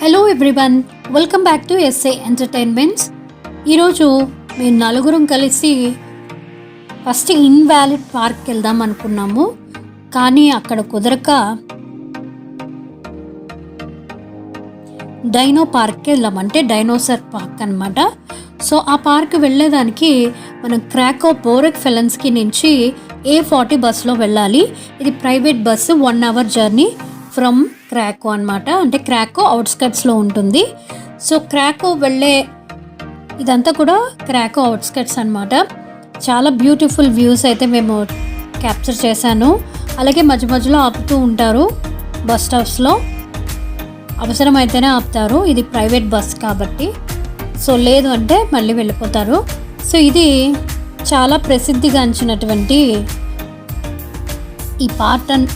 Hello everyone welcome back to SA entertainments ఈరోజు మేము నలుగురం కలిసి ఫస్ట్ ఇన్వాలిడ్ పార్క్ వెళ్దాం అనుకున్నాము. కానీ అక్కడ కుదరక డైనో పార్క్కి వెళ్దాం అంటే డైనోసర్ పార్క్ అన్నమాట. సో ఆ పార్క్ వెళ్ళేదానికి మనం క్రాకో బోరెక్ ఫెలన్స్కి నుంచి ఏ ఫార్టీ బస్సులో వెళ్ళాలి. ఇది private bus one hour journey from Krakow అన్నమాట. అంటే క్రాకో అవుట్స్కట్స్లో ఉంటుంది. సో క్రాకో వెళ్ళే ఇదంతా కూడా క్రాకో అవుట్స్కట్స్ అన్నమాట. చాలా బ్యూటిఫుల్ వ్యూస్ అయితే మేము క్యాప్చర్ చేశాను. అలాగే మధ్య మధ్యలో ఆపుతూ ఉంటారు బస్ స్టాప్స్లో అవసరమైతేనే ఆపుతారు. ఇది ప్రైవేట్ బస్ కాబట్టి. సో లేదు అంటే మళ్ళీ వెళ్ళిపోతారు. సో ఇది చాలా ప్రసిద్ధిగాంచినటువంటి ఈ పార్టన్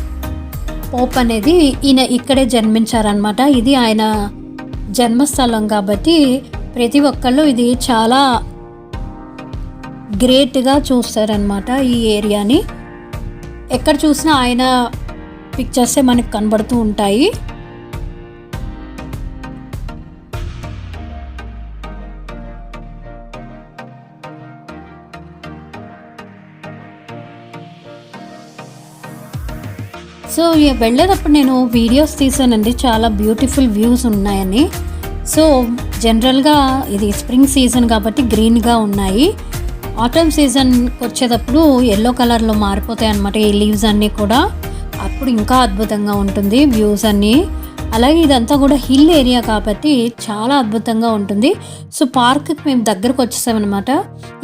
పోప్ అనేది ఈయన ఇక్కడే జన్మించారనమాట ఇది ఆయన జన్మస్థలం కాబట్టి ప్రతి ఒక్కళ్ళు ఇది చాలా గ్రేట్గా చూస్తారనమాట ఈ ఏరియాని. ఎక్కడ చూసినా ఆయన పిక్చర్సే మనకు కనబడుతూ ఉంటాయి. సో ఇక వెళ్ళేటప్పుడు నేను వీడియోస్ తీసానండి. చాలా బ్యూటిఫుల్ వ్యూస్ ఉన్నాయని. సో జనరల్గా ఇది స్ప్రింగ్ సీజన్ కాబట్టి గ్రీన్గా ఉన్నాయి. ఆటమ్ సీజన్కి వచ్చేటప్పుడు ఎల్లో కలర్లో మారిపోతాయి అన్నమాట ఈ లీవ్స్ అన్నీ కూడా. అప్పుడు ఇంకా అద్భుతంగా ఉంటుంది వ్యూస్ అన్నీ. అలాగే ఇదంతా కూడా హిల్ ఏరియా కాబట్టి చాలా అద్భుతంగా ఉంటుంది. సో పార్క్కి మేము దగ్గరకు వచ్చేసామన్నమాట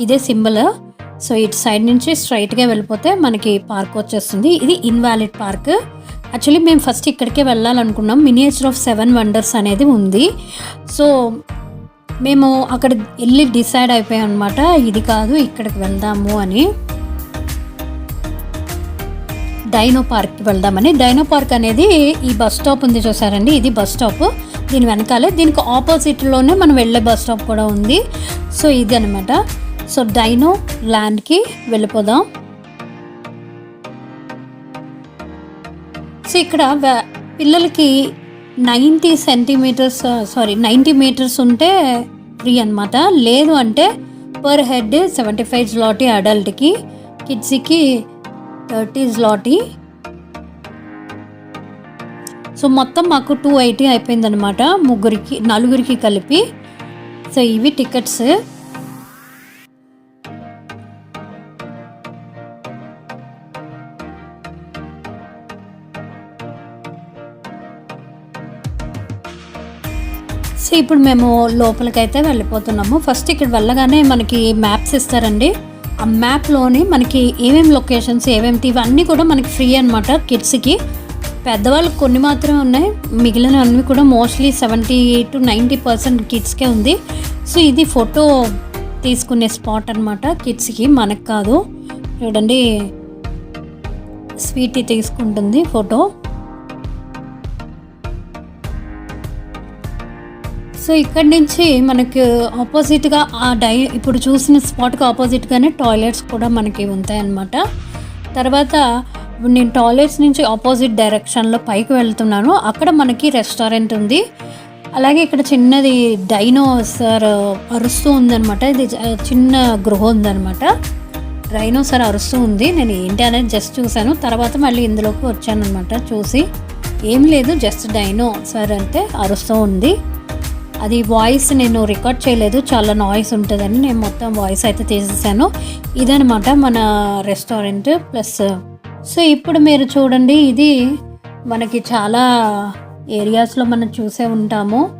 ఇదే సింబల్. సో ఇటు సైడ్ నుంచి స్ట్రైట్గా వెళ్ళిపోతే మనకి పార్క్ వచ్చేస్తుంది. ఇది ఇన్వాలిడ్ పార్క్ యాక్చువల్లీ మేము ఫస్ట్ ఇక్కడికే వెళ్ళాలనుకున్నాం. మినియేచర్ ఆఫ్ సెవెన్ వండర్స్ అనేది ఉంది. సో మేము అక్కడ వెళ్ళి డిసైడ్ అయిపోయాం అనమాట ఇది కాదు ఇక్కడికి వెళ్దాము అని. డైనో పార్క్కి వెళ్దామని. డైనో పార్క్ అనేది ఈ బస్ స్టాప్ ఉంది చూసారండి. ఇది బస్ స్టాప్ దీని వెనకాలే దీనికి ఆపోజిట్లోనే మనం వెళ్ళే బస్ స్టాప్ కూడా ఉంది. సో ఇది అనమాట సో డైనో ల్యాండ్కి వెళ్ళిపోదాం. సో ఇక్కడ పిల్లలకి ninety centimetres sorry ninety metres ఉంటే ఫ్రీ అనమాట లేదు అంటే per head seventy five zloty అడల్ట్కి కిడ్స్కి థర్టీ స్లాటి. సో మొత్తం మాకు టూ ఎయిటీ అయిపోయిందనమాట ముగ్గురికి నలుగురికి కలిపి. సో ఇవి టికెట్స్. సో ఇప్పుడు మేము లోపలికైతే వెళ్ళిపోతున్నాము. ఫస్ట్ ఇక్కడ వెళ్ళగానే మనకి మ్యాప్స్ ఇస్తారండి. ఆ మ్యాప్లోని మనకి ఏమేమి లొకేషన్స్ ఏమేమి ఇవన్నీ కూడా మనకి ఫ్రీ అనమాట కిడ్స్కి. పెద్దవాళ్ళకి కొన్ని మాత్రమే ఉన్నాయి. మిగిలిన అన్నీ కూడా mostly seventy to ninety percent కిడ్స్కే ఉంది. సో ఇది ఫోటో తీసుకునే స్పాట్ అనమాట కిడ్స్కి. మనకు కాదు. చూడండి. స్వీటీ తీసుకుంటుంది ఫోటో. సో ఇక్కడి నుంచి మనకి ఆపోజిట్గా ఆ డై ఇప్పుడు చూసిన స్పాట్కి ఆపోజిట్గానే టాయిలెట్స్ కూడా మనకి ఉంటాయన్నమాట. తర్వాత నేను టాయిలెట్స్ నుంచి ఆపోజిట్ డైరెక్షన్లో పైకి వెళ్తున్నాను. అక్కడ మనకి రెస్టారెంట్ ఉంది. అలాగే ఇక్కడ చిన్నది డైనోసార్ అరుస్తూ ఉందన్నమాట. ఇది చిన్న గృహ ఉందన్నమాట. డైనోసార్ అరుస్తూ ఉంది. నేను ఏంటి అనేది జస్ట్ చూశాను. తర్వాత మళ్ళీ ఇందులోకి వచ్చాను అనమాట చూసి ఏం లేదు జస్ట్ డైనో సార్ అంటే అరుస్తూ ఉంది. అది వాయిస్ నేను రికార్డ్ చేయలేదు. చాలా నాయిస్ ఉంటుందని నేను మొత్తం వాయిస్ అయితే తీసేసాను. ఇదనమాట మన రెస్టారెంట్ ప్లస్ సో ఇప్పుడు మీరు చూడండి ఇది మనకి చాలా ఏరియాస్లో మనం చూసే ఉంటాము.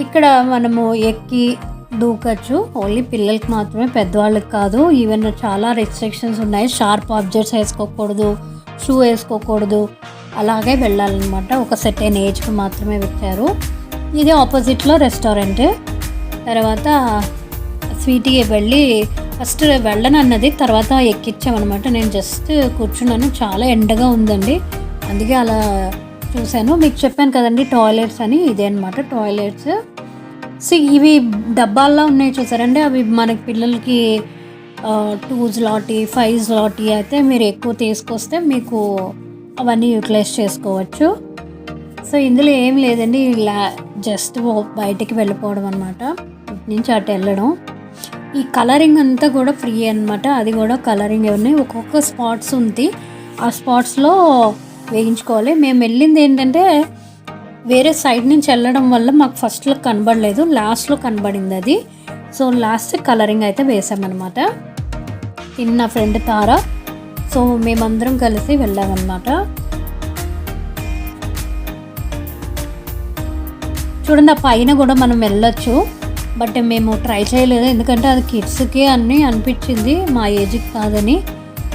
ఇక్కడ మనము ఎక్కి దూకచ్చు. ఓన్లీ పిల్లలకి మాత్రమే పెద్దవాళ్ళకి కాదు. ఈవెన్ చాలా రెస్ట్రిక్షన్స్ ఉన్నాయి. షార్ప్ ఆబ్జెక్ట్స్ వేసుకోకూడదు షూ వేసుకోకూడదు. అలాగే వెళ్ళాలన్నమాట. ఒక సెట్ అయిన ఏజ్కి మాత్రమే పెట్టారు. ఇది ఆపోజిట్లో రెస్టారెంట్. తర్వాత స్వీట్కి వెళ్ళి ఫస్ట్ వెళ్ళను అన్నది తర్వాత ఎక్కించామన్నమాట నేను జస్ట్ కూర్చున్నాను. చాలా ఎండగా ఉందండి. అందుకే అలా చూశాను. మీకు చెప్పాను కదండి టాయిలెట్స్ అని ఇదే అనమాట టాయిలెట్స్. సో ఇవి డబ్బాల్లో ఉన్నాయి చూసారండి. అవి మనకి పిల్లలకి టూ లాటి ఫైవ్ లాటి అయితే మీరు ఎక్కువ తీసుకొస్తే మీకు అవన్నీ యూటిలైజ్ చేసుకోవచ్చు. సో ఇందులో ఏం లేదండి. ఇలా జస్ట్ బయటికి వెళ్ళిపోవడం అనమాట ఇటు నుంచి అటు వెళ్ళడం. ఈ కలరింగ్ అంతా కూడా ఫ్రీ అనమాట అది కూడా కలరింగ్ ఉన్నాయి ఒక్కొక్క స్పాట్స్ ఉంది. ఆ స్పాట్స్లో వేయించుకోవాలి. మేము వెళ్ళింది ఏంటంటే వేరే సైడ్ నుంచి వెళ్ళడం వల్ల మాకు ఫస్ట్లో కనబడలేదు. లాస్ట్లో కనబడింది అది. సో లాస్ట్ కలరింగ్ అయితే వేసామన్నమాట. తిన్న ఫ్రెండ్ తార. సో మేమందరం కలిసి వెళ్ళామన్నమాట. చూడండి ఆ పైన కూడా మనం వెళ్ళొచ్చు. బట్ మేము ట్రై చేయలేదు. ఎందుకంటే అది కిడ్స్కి అన్నీ అనిపించింది. మా ఏజ్కి కాదని.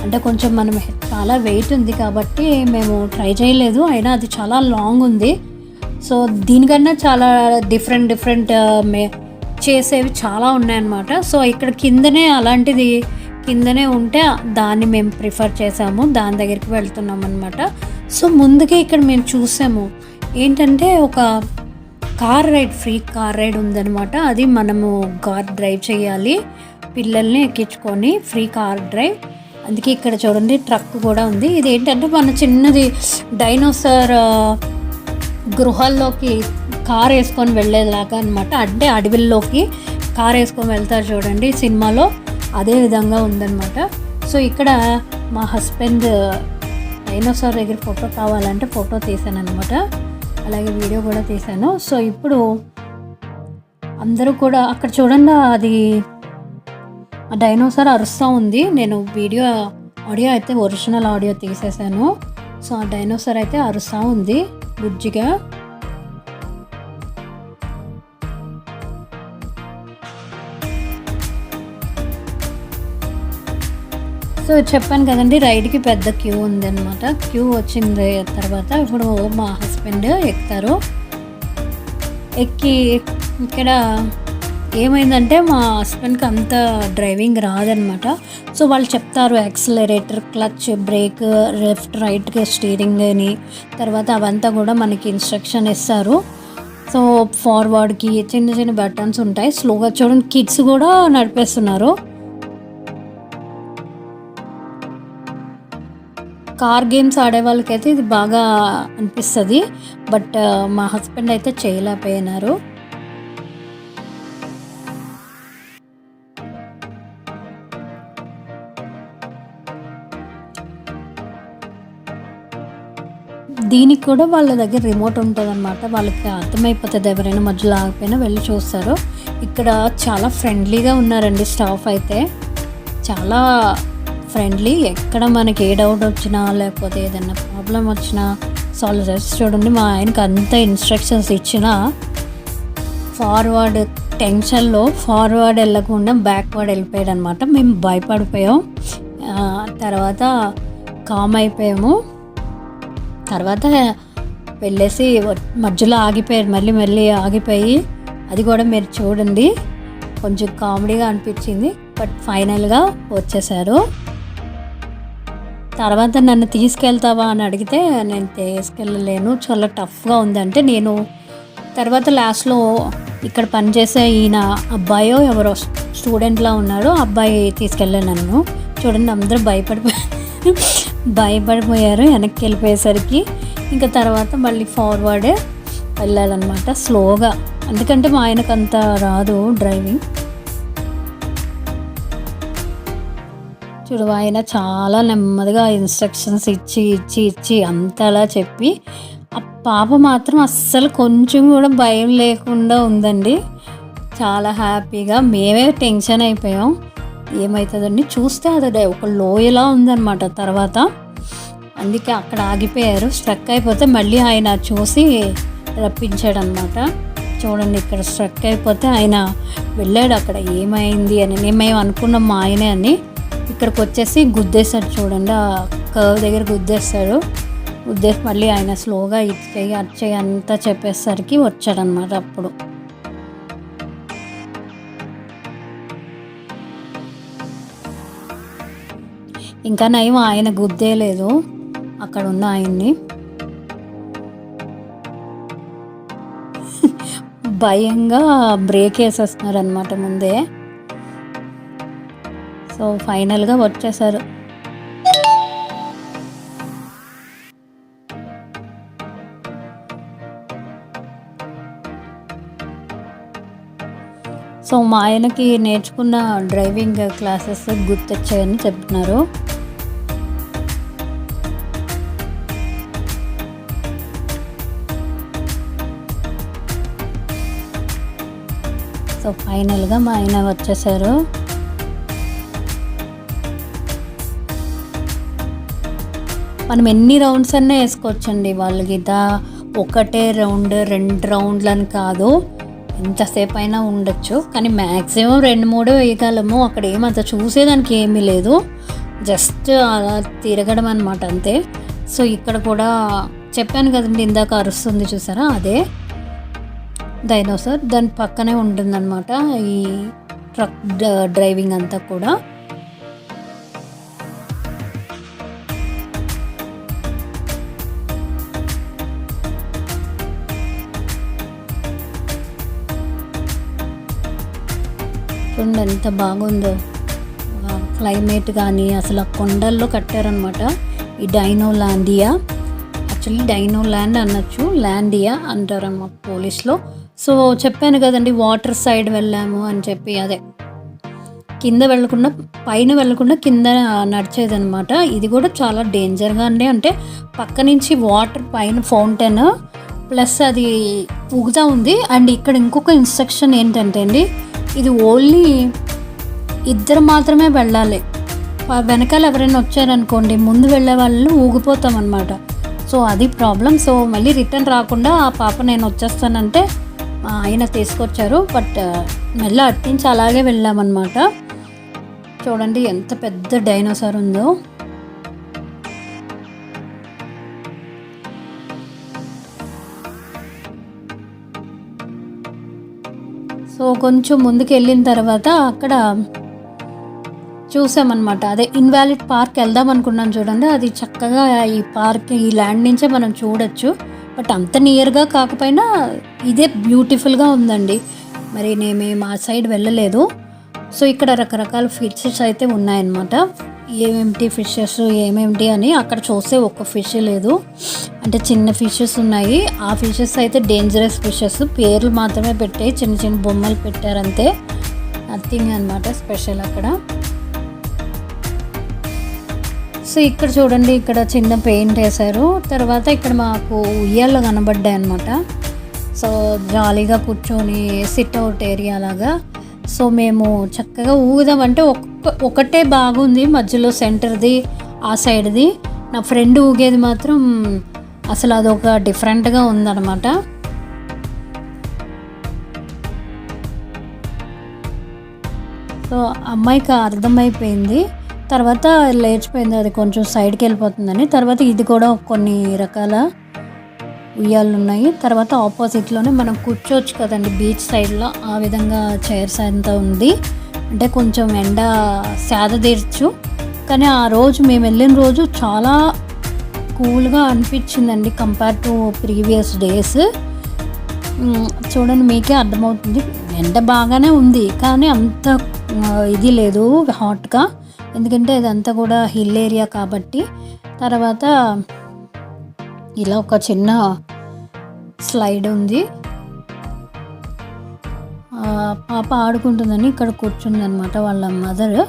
అంటే కొంచెం మనం చాలా వెయిట్ ఉంది కాబట్టి మేము ట్రై చేయలేదు. అయినా అది చాలా లాంగ్ ఉంది. సో దీనికన్నా చాలా డిఫరెంట్ డిఫరెంట్ uh, మే చేసేవి చాలా ఉన్నాయన్నమాట. సో ఇక్కడ కిందనే అలాంటిది కిందనే ఉంటే దాన్ని మేము ప్రిఫర్ చేసాము. దాని దగ్గరికి వెళ్తున్నాం అనమాట సో ముందుకే ఇక్కడ మేము చూసాము. ఏంటంటే ఒక car ride free car ride ఉందనమాట అది మనము కార్ డ్రైవ్ చేయాలి. పిల్లల్ని ఎక్కించుకొని ఫ్రీ కార్ డ్రైవ్. అందుకే ఇక్కడ చూడండి ట్రక్ కూడా ఉంది. ఇది ఏంటంటే మన చిన్నది డైనోసార్ గృహాల్లోకి కార్ వేసుకొని వెళ్ళేలాగా అనమాట అంటే అడవిల్లోకి కార్ వేసుకొని వెళ్తారు చూడండి సినిమాలో. అదే విధంగా ఉందన్నమాట. సో ఇక్కడ మా హస్బెండ్ డైనోసార్ దగ్గర ఫోటో కావాలంటే ఫోటో తీసాను అనమాట అలాగే వీడియో కూడా తీశాను. సో ఇప్పుడు అందరూ కూడా అక్కడ చూడండి అది ఆ డైనోసార్ అరుస్తూ ఉంది. నేను వీడియో ఆడియో అయితే ఒరిజినల్ ఆడియో తీసేసాను సో ఆ డైనోసార్ అయితే అరుస్తూ ఉంది బుజ్జిగా. సో చెప్పాను కదండి రైడ్కి పెద్ద క్యూ ఉందన్నమాట. క్యూ వచ్చింది తర్వాత ఇప్పుడు మా హస్బెండ్ ఎక్కుతారు. ఎక్కి ఇక్కడ ఏమైందంటే మా హస్బెండ్కి అంత డ్రైవింగ్ రాదనమాట సో వాళ్ళు చెప్తారు యాక్సిలరేటర్ క్లచ్ బ్రేక్ లెఫ్ట్ రైట్కి స్టీరింగ్ అని. తర్వాత అవంతా కూడా మనకి ఇన్స్ట్రక్షన్ ఇస్తారు. సో ఫార్వర్డ్కి చిన్న చిన్న బటన్స్ ఉంటాయి. స్లోగా చూడండి కిడ్స్ కూడా నడిపేస్తున్నారు. కార్ గేమ్స్ ఆడే వాళ్ళకైతే ఇది బాగా అనిపిస్తుంది. బట్ మా హస్బెండ్ అయితే చేయలేకపోయినారు. దీనికి కూడా వాళ్ళ దగ్గర రిమోట్ ఉంటుంది అనమాట వాళ్ళకి అర్థమైపోతుంది ఎవరైనా మధ్యలో ఆగిపోయినా వెళ్ళి చూస్తారు. ఇక్కడ చాలా ఫ్రెండ్లీగా ఉన్నారండి స్టాఫ్ అయితే. చాలా ఫ్రెండ్లీ ఎక్కడ మనకి ఏ డౌట్ వచ్చినా లేకపోతే ఏదైనా ప్రాబ్లం వచ్చినా సాల్వ్ చేసి చూడండి మా ఆయనకి అంత ఇన్స్ట్రక్షన్స్ ఇచ్చినా ఫార్వర్డ్ టెన్షన్లో ఫార్వర్డ్ వెళ్ళకుండా బ్యాక్వర్డ్ వెళ్ళిపోయాడు అనమాట మేము భయపడిపోయాం. తర్వాత కామ్ అయిపోయాము. తర్వాత వెళ్ళేసి మధ్యలో ఆగిపోయారు. మళ్ళీ మళ్ళీ ఆగిపోయి అది కూడా మీరు చూడండి. కొంచెం కామెడీగా అనిపించింది. బట్ ఫైనల్గా వచ్చేసారు. తర్వాత నన్ను తీసుకెళ్తావా అని అడిగితే నేను తీసుకెళ్ళలేను. చాలా టఫ్గా ఉందంటే నేను తర్వాత లాస్ట్లో ఇక్కడ పనిచేసే ఈయన అబ్బాయో ఎవరో స్టూడెంట్లా ఉన్నాడో అబ్బాయి తీసుకెళ్ళాను నన్ను. చూడండి అందరూ భయపడిపోయారు భయపడిపోయారు వెనక్కి వెళ్ళిపోయేసరికి. ఇంకా తర్వాత మళ్ళీ ఫార్వర్డే వెళ్ళాలన్నమాట స్లోగా ఎందుకంటే మా ఆయనకు అంత రాదు డ్రైవింగ్. చూడు ఆయన చాలా నెమ్మదిగా ఇన్స్ట్రక్షన్స్ ఇచ్చి ఇచ్చి ఇచ్చి అంతలా చెప్పి ఆ పాప మాత్రం అస్సలు కొంచెం కూడా భయం లేకుండా ఉందండి. చాలా హ్యాపీగా మేమే టెన్షన్ అయిపోయాం. ఏమవుతుందండి చూస్తే అది ఒక లోయలా ఉందన్నమాట తర్వాత. అందుకే అక్కడ ఆగిపోయారు. స్ట్రక్ అయిపోతే మళ్ళీ ఆయన చూసి రప్పించాడనమాట చూడండి ఇక్కడ స్ట్రక్ అయిపోతే ఆయన వెళ్ళాడు అక్కడ. ఏమైంది అని మేము అనుకున్నాం మా ఆయనే అని. ఇక్కడికి వచ్చేసి గుద్దేశాడు చూడండి. ఆ కర్వ్ దగ్గర గుద్దేస్తాడు గుద్దేసి మళ్ళీ ఆయన స్లోగా ఇటు చేయి అటు చేయి అంతా చెప్పేసరికి వచ్చాడనమాట అప్పుడు. ఇంకా నయం ఆయన గుద్దేలేదు. అక్కడ ఉన్న ఆయన్ని. భయంగా బ్రేక్ వేసేస్తున్నారు అనమాట ముందే. సో ఫైనల్గా వచ్చేసారు సో మా ఆయనకి నేర్చుకున్న డ్రైవింగ్ క్లాసెస్ గుర్తొచ్చాయని చెప్తున్నారు. సో ఫైనల్గా మా ఆయన వచ్చేసారు మనం ఎన్ని రౌండ్స్ అన్నా వేసుకోవచ్చండి వాళ్ళ గీత ఒకటే రౌండ్ రెండు రౌండ్లు అని కాదు. ఎంతసేపు అయినా ఉండొచ్చు. కానీ మ్యాక్సిమం రెండు మూడు వేయగలము. అక్కడ ఏమంత చూసేదానికి ఏమీ లేదు. జస్ట్ అలా తిరగడం అనమాట అంతే. సో ఇక్కడ కూడా చెప్పాను కదండి ఇందాక అరుస్తుంది చూసారా? అదే. డైనోసార్ దాని పక్కనే ఉంటుందన్నమాట. ఈ ట్రక్ డ్రైవింగ్ అంతా కూడా. చూడండి ఎంత బాగుందో. క్లైమేట్ కానీ అసలు ఆ కొండల్లో కట్టారనమాట ఈ Dinolandia actually dino land అనొచ్చు ల్యాండియా అంటారమ్మ పోలీస్లో. సో చెప్పాను కదండి వాటర్ సైడ్ వెళ్ళాము అని చెప్పి అదే. కింద వెళ్ళకుండా పైన వెళ్ళకుండా కింద నడిచేదనమాట ఇది కూడా చాలా డేంజర్గా అండి. అంటే పక్క నుంచి వాటర్ పైన ఫౌంటైన్ ప్లస్ అది ఊగుతూ ఉంది. అండ్ ఇక్కడ ఇంకొక ఇన్స్ట్రక్షన్ ఏంటంటే అండి ఇది ఓన్లీ ఇద్దరు మాత్రమే వెళ్ళాలి. వెనకాల ఎవరైనా వచ్చారనుకోండి ముందు వెళ్ళే వాళ్ళు ఊగిపోతాం అనమాట సో అది ప్రాబ్లం. సో మళ్ళీ రిటర్న్ రాకుండా ఆ పాప నేను వచ్చేస్తానంటే ఆయన తీసుకొచ్చారు. బట్ మళ్ళీ అట్టించి అలాగే వెళ్ళామన్నమాట. చూడండి ఎంత పెద్ద డైనోసార్ ఉందో. కొంచెం ముందుకు వెళ్ళిన తర్వాత అక్కడ చూసామన్నమాట. అదే ఇన్వాలిడ్ పార్క్ వెళ్దాం అనుకున్నాం చూడండి. అది చక్కగా ఈ పార్క్ ఈ ల్యాండ్ నుంచే మనం చూడొచ్చు. బట్ అంత నియర్గా కాకపోయినా ఇదే బ్యూటిఫుల్గా ఉందండి. మరి నేమే మా సైడ్ వెళ్ళలేదు. సో ఇక్కడ రకరకాల ఫిషెస్ అయితే ఉన్నాయన్నమాట. ఏమేమిటి ఫిషెస్ ఏమేమిటి అని అక్కడ చూస్తే ఒక్క ఫిష్ లేదు. అంటే చిన్న ఫిషెస్ ఉన్నాయి. ఆ ఫిషెస్ అయితే డేంజరస్ ఫిషెస్ పేర్లు మాత్రమే పెట్టాయి చిన్న చిన్న బొమ్మలు పెట్టారంతే. నథింగ్ అనమాట స్పెషల్ అక్కడ. సో ఇక్కడ చూడండి ఇక్కడ చిన్న పెయింట్ వేశారు. తర్వాత ఇక్కడ మాకు ఉయ్యాలు కనబడ్డాయి అనమాట సో జాలీగా కూర్చొని సిట్ అవుట్ ఏరియా లాగా. సో మేము చక్కగా ఊగుదామంటే ఒక్క ఒకటే బాగుంది మధ్యలో సెంటర్ది ఆ సైడ్ది. నా ఫ్రెండ్ ఊగేది మాత్రం అసలు అదొక డిఫరెంట్గా ఉందన్నమాట. సో అమ్మాయికి అర్థమైపోయింది. తర్వాత లేచిపోయింది అది కొంచెం సైడ్కి వెళ్ళిపోతుందని. తర్వాత ఇది కూడా కొన్ని రకాల ఉయ్యాలు ఉన్నాయి తర్వాత ఆపోజిట్లోనే మనం కూర్చోవచ్చు కదండి బీచ్ సైడ్లో. ఆ విధంగా చైర్స్ అంతా ఉంది. అంటే కొంచెం ఎండ సేద తీర్చు. కానీ ఆ రోజు మేము వెళ్ళిన రోజు చాలా కూల్గా అనిపించిందండి కంపేర్ టు ప్రీవియస్ డేస్. చూడండి మీకే అర్థమవుతుంది. ఎండ బాగానే ఉంది. కానీ అంత ఇది లేదు హాట్గా. ఎందుకంటే ఇదంతా కూడా హిల్ ఏరియా కాబట్టి. తర్వాత ఇలా ఒక చిన్న స్లైడ్ ఉంది. పాప ఆడుకుంటుందని ఇక్కడ కూర్చుంది అనమాట వాళ్ళ మదర్.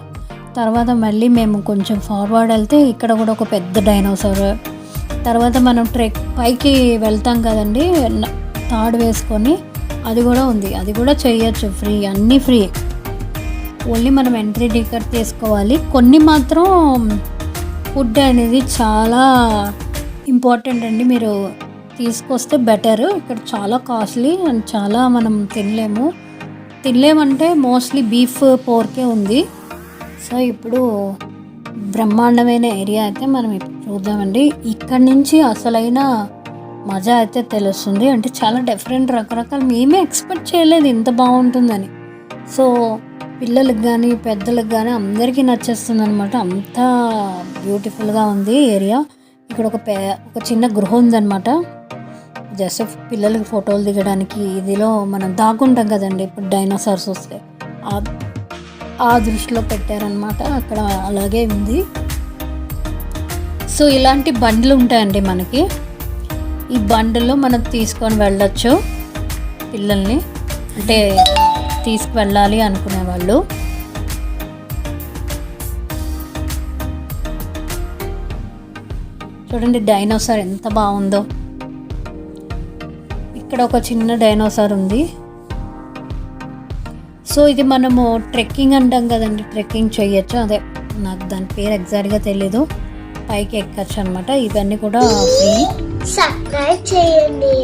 తర్వాత మళ్ళీ మేము కొంచెం ఫార్వర్డ్ వెళ్తే ఇక్కడ కూడా ఒక పెద్ద డైనోసార్. తర్వాత మనం ట్రెక్ పైకి వెళ్తాం కదండి తాడు వేసుకొని. అది కూడా ఉంది. అది కూడా చేయొచ్చు ఫ్రీ అన్నీ ఫ్రీ. ఓన్లీ మనం ఎంట్రీ టికెట్ తీసుకోవాలి. కొన్ని మాత్రం ఫుడ్ అనేది చాలా ఇంపార్టెంట్ అండి. మీరు తీసుకొస్తే బెటర్. ఇక్కడ చాలా కాస్ట్లీ అండ్ చాలా మనం తినలేము. తినలేమంటే మోస్ట్లీ బీఫ్ పోర్కే ఉంది. సో ఇప్పుడు బ్రహ్మాండమైన ఏరియా అయితే మనం ఇప్పుడు చూద్దామండి. ఇక్కడ నుంచి అసలైన మజా అయితే తెలుస్తుంది. అంటే చాలా డిఫరెంట్ రకరకాల. మేమే ఎక్స్పెక్ట్ చేయలేదు ఇంత బాగుంటుందని. సో పిల్లలకు కానీ పెద్దలకు కానీ అందరికీ నచ్చేస్తుంది అనమాట అంత బ్యూటిఫుల్గా ఉంది ఏరియా. ఇక్కడ ఒక పే ఒక చిన్న గృహం ఉందన్నమాట. జస్ట్ పిల్లలకి ఫోటోలు దిగడానికి ఇదిలో మనం దాగుంటాం కదండి ఇప్పుడు డైనోసార్స్ వస్తే. ఆ ఆ దృష్టిలో పెట్టారనమాట అక్కడ అలాగే ఉంది. సో ఇలాంటి బండ్లు ఉంటాయండి మనకి. ఈ బండ్లో మనం తీసుకొని వెళ్ళొచ్చు పిల్లల్ని. అంటే తీసుకువెళ్ళాలి అనుకునే వాళ్ళు చూడండి డైనోసార్ ఎంత బాగుందో. ఇక్కడ ఒక చిన్న డైనోసార్ ఉంది. సో ఇది మనము ట్రెక్కింగ్ అంటాం కదండి ట్రెక్కింగ్ చేయొచ్చు. అదే నాకు దాని పేరు ఎగ్జాక్ట్గా తెలీదు. పైకి ఎక్కచ్చు అనమాట ఇవన్నీ కూడా ఫ్రీ. సబ్స్క్రైబ్ చేయండి.